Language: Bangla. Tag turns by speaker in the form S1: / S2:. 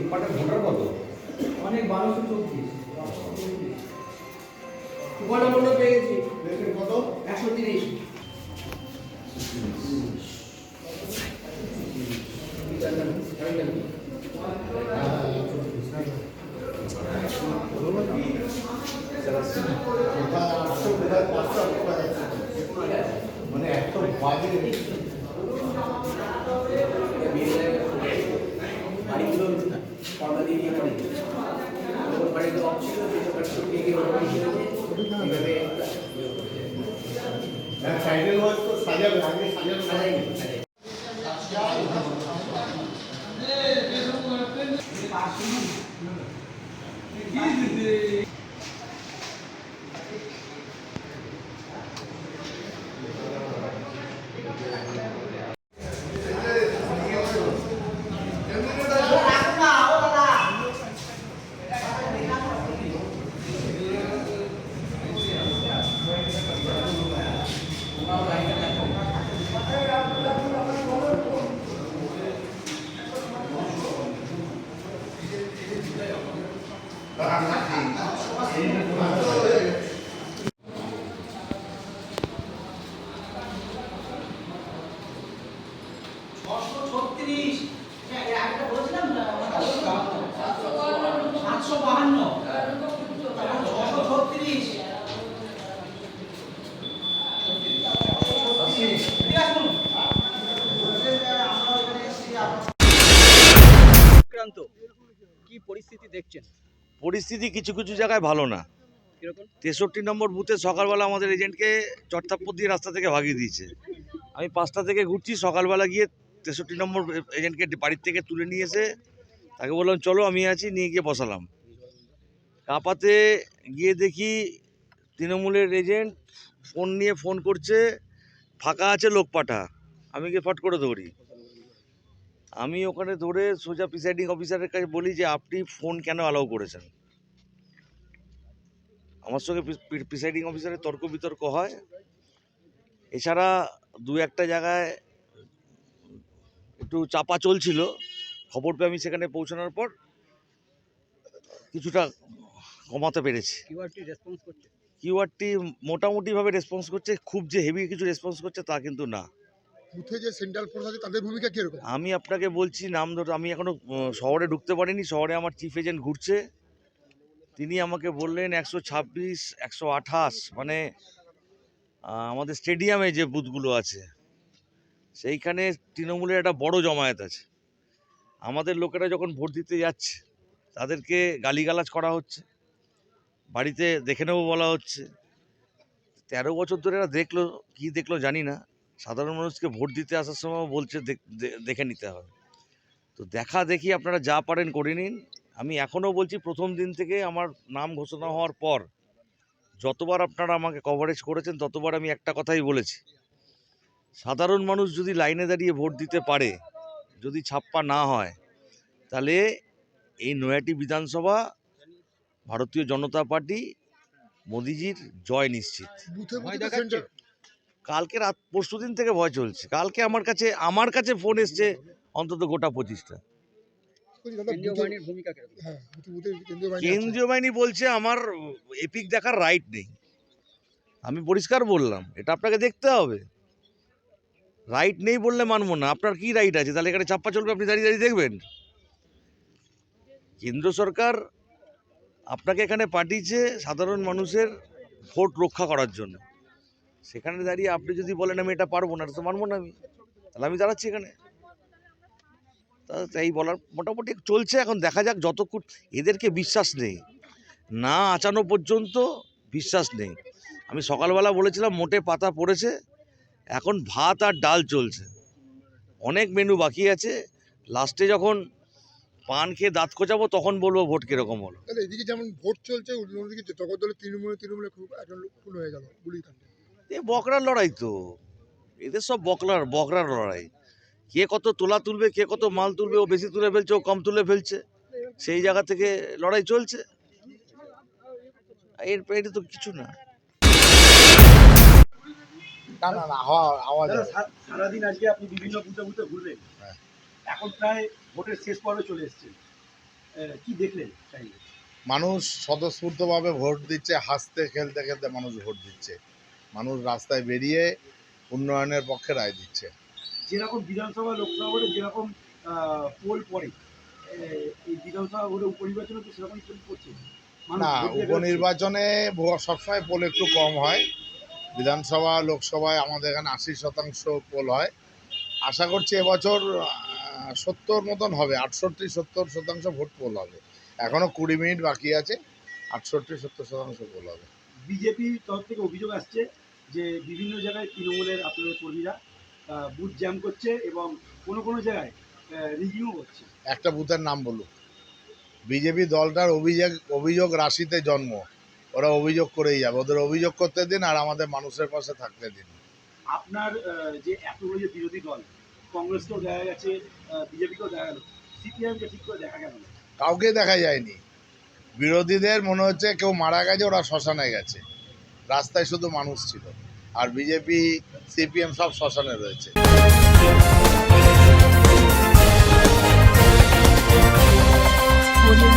S1: ইম্পর্টেন্ট ভোটার কত?
S2: অনেক বারোশো চৌত্রিশ গণমূল্য পেয়ে একশো তিরিশ।
S1: মানে এত বাজে
S2: বাড়িগুলো পর্দা দিয়ে দিয়ে করে ওর বাড়িতে অফ ছিল দুটো কাটতে দিয়ে গিয়ে ওর বাড়ি ছিল এইভাবে
S1: সাইডের ওয়াজ তো সাজাবে আগে সাজানো
S2: সাজাইনি সাজাইনি ছশো ছত্রিশ। সাতশো বাহান্ন। ছশো ছত্রিশ।
S3: কি পরিস্থিতি দেখছেন?
S4: পরিস্থিতি কিছু কিছু জায়গায় ভালো না। তেষট্টি নম্বর বুথে সকালবেলা আমাদের এজেন্টকে চট্টাপ্পর দিয়ে রাস্তা থেকে ভাগিয়ে দিয়েছে। আমি পাঁচটা থেকে ঘুরছি সকালবেলা গিয়ে তেষট্টি নম্বর এজেন্টকে বাড়ির থেকে তুলে নিয়ে এসে তাকে বললাম, চলো আমি আছি, নিয়ে গিয়ে বসালাম। কাপাতে গিয়ে দেখি তৃণমূলের এজেন্ট ফোন নিয়ে ফোন করছে, ফাঁকা আছে লোক পাঠা। আমি গিয়ে ফট করে ধরি আমি ওখানে ধরে সোজা প্রিসাইডিং অফিসারের কাছে বলি যে, আপনি ফোন কেন অ্যালাউ করেছেন? আমার সঙ্গে প্রিসাইডিং অফিসারের তর্ক বিতর্ক হয়। এছাড়া দু একটা জায়গায় একটু চাপা চলছিল। খবর পেয়ে আমি সেখানে পৌঁছানোর পর কিছুটা কমাতে পেরেছি।
S3: কিউআরটি রেসপন্স করছে?
S4: কিউআরটি মোটামুটিভাবে রেসপন্স করছে। খুব যে হেভি কিছু রেসপন্স করছে তা কিন্তু না।
S5: বুথে যে সেন্ট্রাল ফোর্স আছে তাদের ভূমিকা কীরকম?
S4: আমি আপনাকে বলছি নাম ধরো আমি এখনও শহরে ঢুকতে পারিনি। শহরে আমার চিফ এজেন্ট ঘুরছে। তিনি আমাকে বললেন একশো ছাব্বিশ একশো আঠাশ মানে আমাদের স্টেডিয়ামে যে বুথগুলো আছে। সেইখানে তৃণমূলের একটা বড় জমায়েত আছে। আমাদের লোকেরা যখন ভোট দিতে যাচ্ছে, তাদেরকে গালিগালাজ করা হচ্ছে। বাড়িতে দেখে নেব বলা হচ্ছে। তেরো বছর ধরে এরা দেখল, কী দেখল জানি না। সাধারণ মানুষকে ভোট দিতে আসার সময় বলছে, দেখ- নিতে হবে। তো দেখা দেখি আপনারা যা পারেন করে নিন। আমি এখনও বলছি, প্রথম দিন থেকে আমার নাম ঘোষণা হওয়ার পর যতবার আপনারা আমাকে কভারেজ করেছেন, ততবার আমি একটা কথাই বলেছি। সাধারণ মানুষ যদি লাইনে দাঁড়িয়ে ভোট দিতে পারে যদি ছাপ্পা না হয় তাহলে এই নয়াটি বিধানসভা ভারতীয় জনতা পার্টি মোদিজির জয় নিশ্চিত। কালকে রাত পরশু দিন থেকে ভয় চলছে। কালকে আমার কাছে আমার কাছে ফোন এসছে অন্তত গোটা পঁচিশটা।
S5: হ্যাঁ। কেন্দ্রীয় বাহিনী
S4: বলছে আমার এপিক দেখার রাইট নেই। আমি পরিষ্কার বললাম এটা আপনাকে দেখতে হবে। রাইট নেই বললে মানবো না। আপনার কি রাইট আছে? তাহলে এখানে চাপ্পা চলবে, আপনি দাঁড়িয়ে দাঁড়িয়ে দেখবেন। কেন্দ্র সরকার আপনাকে এখানে পাঠিয়েছে সাধারণ মানুষের ভোট রক্ষা করার জন্য। সেখানে দাঁড়িয়ে আপনি যদি বলেন, আমি এটা পারব না তো মানবো না আমি। তাহলে আমি দাঁড়াচ্ছি এখানে। তা তাই বলার মোটামুটি চলছে, এখন দেখা যাক যতক্ষণ এদেরকে বিশ্বাস নেই। না আচানো পর্যন্ত বিশ্বাস নেই। আমি সকালবেলা বলেছিলাম, মোটে পাতা পড়েছে। এখন ভাত আর ডাল চলছে। অনেক মেনু বাকি আছে। লাস্টে যখন পান খেয়ে দাঁত খোঁচাবো তখন বলব ভোট কীরকম হলো।
S5: তাহলে এদিকে যেমন ভোট চলছে অন্যদিকে তৃণমূলে তৃণমূলে খুব একজন লোক খুন হয়ে গেল
S4: এ বকরার লড়াই তো। এদের সব বকরার বকরার লড়াই। কে কত তোলা তুলবে কে কত মাল তুলবে ও বেশি তুলে ফেলছে ও কম তুলে ফেলছে। সেই জায়গা থেকে লড়াই চলছে। এর এটা তো কিছু না।
S1: না না না হওয়া আওয়াজ
S6: সারাদিন আজকে আপনি বিভিন্ন বুথে বুথে ঘুরলেন। এখন প্রায় ভোটের শেষ পর্বে চলে এসেছেন।
S3: কি দেখলেন
S6: মানুষ স্বতঃস্ফূর্তভাবে ভোট দিচ্ছে হাসতে খেলতে খেলতে মানুষ ভোট দিচ্ছে। মানুষ রাস্তায় বেরিয়ে উন্নয়নের পক্ষে রায় দিচ্ছে।
S7: যেরকম বিধানসভা লোকসভা ভোটে যেরকম পোল পড়ে এই বিধানসভা ভোটে উপনির্বাচনে তো সেরকম পড়ছে।
S6: না। উপনির্বাচনে সবসময় পোল একটু কম হয়। বিধানসভা লোকসভায় আমাদের এখানে আশি শতাংশ পোল হয়। আশা করছি এবছর সত্তর মতন হবে আটষট্টি সত্তর শতাংশ ভোট পোল হবে। এখনও কুড়ি মিনিট বাকি আছে আটষট্টি সত্তর শতাংশ পোল হবে।
S7: বিজেপির তরফ থেকে অভিযোগ আসছে যে বিভিন্ন জায়গায় তৃণমূলের আপনাদের কর্মীরা বুথ জ্যাম করছে এবং কোনো কোনো জায়গায় রিভিউ করছে
S6: একটা বুথের নাম বলুন। বিজেপি দলটার অভিযোগ অভিযোগ রাশিতে জন্ম। ওরা অভিযোগ করেই যাবে। ওদের অভিযোগ করতে দিন আর আমাদের মানুষের পাশে থাকতে দিন।
S7: আপনার যে এতগুলো যে বিরোধী দল কংগ্রেসকেও দেখা গেছে বিজেপিকেও দেখা গেল সিপিআইএমকে ঠিক করে দেখা গেল?
S6: কাউকে দেখা যায়নি। বিরোধীদের মনে হচ্ছে কেউ মারা গেছে ওরা শ্মশানে গেছে। রাস্তায় শুধু মানুষ ছিল। আর বিজেপি সিপিএম সব শ্মশানে রয়েছে।
S8: Audio